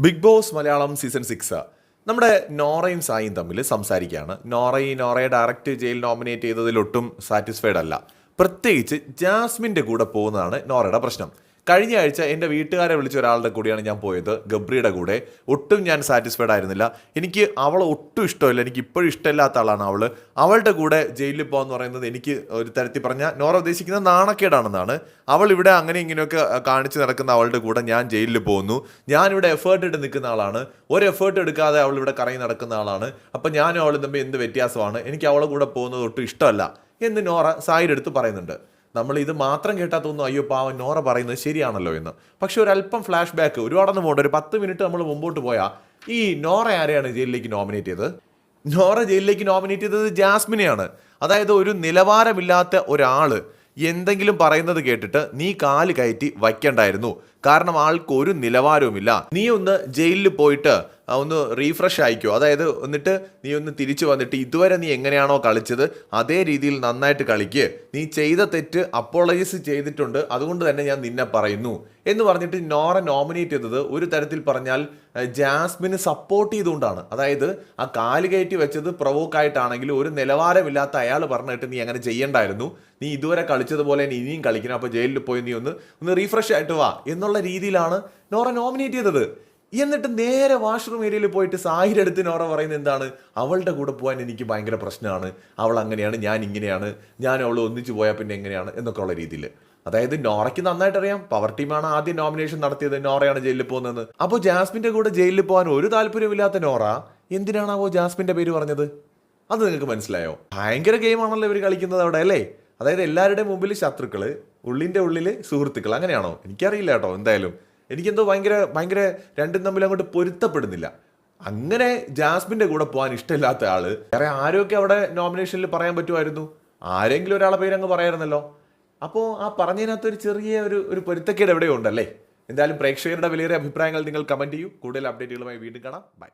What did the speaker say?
Big Boss Malayalam season six നമ്മുടെ നോറയും സായിയും തമ്മിൽ സംസാരിക്കുകയാണ്. നോറയും നോറയെ ഡയറക്റ്റ് ജയിൽ നോമിനേറ്റ് ചെയ്തതിലൊട്ടും സാറ്റിസ്ഫൈഡ് അല്ല. പ്രത്യേകിച്ച് ജാസ്മിന്റെ കൂടെ പോകുന്നതാണ് നോറയുടെ പ്രശ്നം. കഴിഞ്ഞ ആഴ്ച എന്റെ വീട്ടുകാരെ വിളിച്ച ഒരാളുടെ കൂടെയാണ് ഞാൻ പോയത് ഗബ്രിയുടെ കൂടെ. ഒട്ടും ഞാൻ സാറ്റിസ്ഫൈഡ് ആയിരുന്നില്ല. എനിക്ക് അവളെ ഒട്ടും ഇഷ്ടമില്ല. എനിക്ക് ഇപ്പോഴും ഇഷ്ടമില്ലാത്ത ആളാണ് അവൾ അവളുടെ കൂടെ ജയിലിൽ പോകാന്ന് പറയുന്നത് എനിക്ക് ഒരു തരത്തിൽ പറഞ്ഞാൽ നോറ ഉദ്ദേശിക്കുന്നത് നാണക്കേടാണെന്നാണ്. അവൾ ഇവിടെ അങ്ങനെ ഇങ്ങനെയൊക്കെ കാണിച്ച് നടക്കുന്ന അവളുടെ കൂടെ ഞാൻ ജയിലിൽ പോകുന്നു. ഞാനിവിടെ എഫേർട്ട് ഇട്ട് നിൽക്കുന്ന ആളാണ്. ഒരു എഫേർട്ട് എടുക്കാതെ അവൾ ഇവിടെ കറങ്ങി നടക്കുന്ന ആളാണ്. അപ്പം ഞാനും അവളും തമ്മിൽ എന്ത് വ്യത്യാസമാണ്? എനിക്ക് അവളെ കൂടെ പോകുന്നത് ഒട്ടും ഇഷ്ടമല്ല എന്ന് നോറ സായിരെടുത്ത് പറയുന്നുണ്ട്. നമ്മൾ ഇത് മാത്രം കേട്ടാൽ തോന്നും അയ്യോ പാവം നോറ പറയുന്നത് ശരിയാണല്ലോ എന്ന്. പക്ഷെ ഒരു അല്പം ഫ്ലാഷ് ബാക്ക് ഒരുപാടൊന്നും പോകണ്ട ഒരു പത്ത് മിനിറ്റ് നമ്മൾ മുമ്പോട്ട് പോയാൽ ഈ നോറ ആരെയാണ് ജയിലിലേക്ക് നോമിനേറ്റ് ചെയ്തത്? നോറ ജയിലിലേക്ക് നോമിനേറ്റ് ചെയ്തത് ജാസ്മിനെയാണ്. അതായത് ഒരു നിലവാരമില്ലാത്ത ഒരാൾ എന്തെങ്കിലും പറയുന്നത് കേട്ടിട്ട് നീ കാൽ കയറ്റി വയ്ക്കണ്ടായിരുന്നു. കാരണം ആൾക്ക് ഒരു നിലവാരവുമില്ല. നീ ഒന്ന് ജയിലിൽ പോയിട്ട് ഒന്ന് റീഫ്രഷ് ആയിക്കോ. അതായത് എന്നിട്ട് നീ ഒന്ന് തിരിച്ചു വന്നിട്ട് ഇതുവരെ നീ എങ്ങനെയാണോ കളിച്ചത് അതേ രീതിയിൽ നന്നായിട്ട് കളിക്കുക നീ ചെയ്ത തെറ്റ് അപ്പോളജൈസ് ചെയ്തിട്ടുണ്ട്. അതുകൊണ്ട് തന്നെ ഞാൻ നിന്നെ പറയുന്നു. എന്ന് പറഞ്ഞിട്ട് നോറ നോമിനേറ്റ് ചെയ്തത് ഒരു തരത്തിൽ പറഞ്ഞാൽ ജാസ്മിന് സപ്പോർട്ട് ചെയ്തുകൊണ്ടാണ്. അതായത് ആ കാൽ കയറ്റി വെച്ചത് പ്രവോക്കായിട്ടാണെങ്കിലും ഒരു നിലവാരമില്ലാത്ത അയാൾ പറഞ്ഞിട്ട് നീ അങ്ങനെ ചെയ്യണ്ടായിരുന്നു. നീ ഇതുവരെ കളിച്ചതുപോലെ നീ ഇനിയും കളിക്കണം. അപ്പോൾ ജയിലിൽ പോയി നീ ഒന്ന് ഒന്ന് റീഫ്രഷ് ആയിട്ട് വാ. എന്നുള്ള രീതിയിലാണ് നോറ നോമിനേറ്റ് ചെയ്തത്. എന്നിട്ട് നേരെ വാഷ്റൂം ഏരിയയിൽ പോയിട്ട് സാഹിയുടെ അടുത്ത് നോറ പറയുന്നത് എന്താണ്? അവളുടെ കൂടെ പോകാൻ എനിക്ക് ഭയങ്കര പ്രശ്നമാണ്. അവൾ അങ്ങനെയാണ് ഞാൻ ഇങ്ങനെയാണ് ഞാൻ അവൾ ഒന്നിച്ചു പോയാൽ പിന്നെ എങ്ങനെയാണ് എന്നൊക്കെ ഉള്ള രീതിയിൽ. അതായത് നോറയ്ക്ക് നന്നായിട്ട് അറിയാം. പവർ ടീമാണ് ആദ്യം നോമിനേഷൻ നടത്തിയത്. നോറയാണ് ജയിലിൽ പോകുന്നത്. അപ്പോൾ ജാസ്മിന്റെ കൂടെ ജയിലിൽ പോകാൻ ഒരു താല്പര്യമില്ലാത്ത നോറ എന്തിനാണ് എന്തിനാണാവോ ജാസ്മിന്റെ പേര് പറഞ്ഞത്? അത് നിങ്ങൾക്ക് മനസ്സിലായോ? ഭയങ്കര ഗെയിമാണല്ലോ ഇവർ കളിക്കുന്നത് അവിടെ അല്ലേ? അതായത് എല്ലാവരുടെയും മുമ്പിൽ ശത്രുക്കൾ ഉള്ളിന്റെ ഉള്ളിൽ സുഹൃത്തുക്കൾ അങ്ങനെയാണോ? എനിക്കറിയില്ല കേട്ടോ എന്തായാലും. എനിക്കെന്തോ ഭയങ്കര ഭയങ്കര രണ്ടും തമ്മിൽ അങ്ങോട്ട് പൊരുത്തപ്പെടുന്നില്ല. അങ്ങനെ ജാസ്മിന്റെ കൂടെ പോകാൻ ഇഷ്ടമില്ലാത്ത ആൾ വേറെ ആരൊക്കെ അവിടെ നോമിനേഷനിൽ പറയാൻ പറ്റുമായിരുന്നു? ആരെങ്കിലും ഒരാളെ പേര് അങ്ങ് പറയായിരുന്നല്ലോ. അപ്പോൾ ആ പറഞ്ഞതിനകത്ത് ഒരു ചെറിയ ഒരു ഒരു പൊരുത്തക്കേട് എവിടെയുണ്ടല്ലേ എന്തായാലും പ്രേക്ഷകരുടെ വിലയേറിയ അഭിപ്രായങ്ങൾ നിങ്ങൾ കമന്റ് ചെയ്യൂ. കൂടുതൽ അപ്ഡേറ്റുകളുമായി വീണ്ടും കാണാം. ബൈ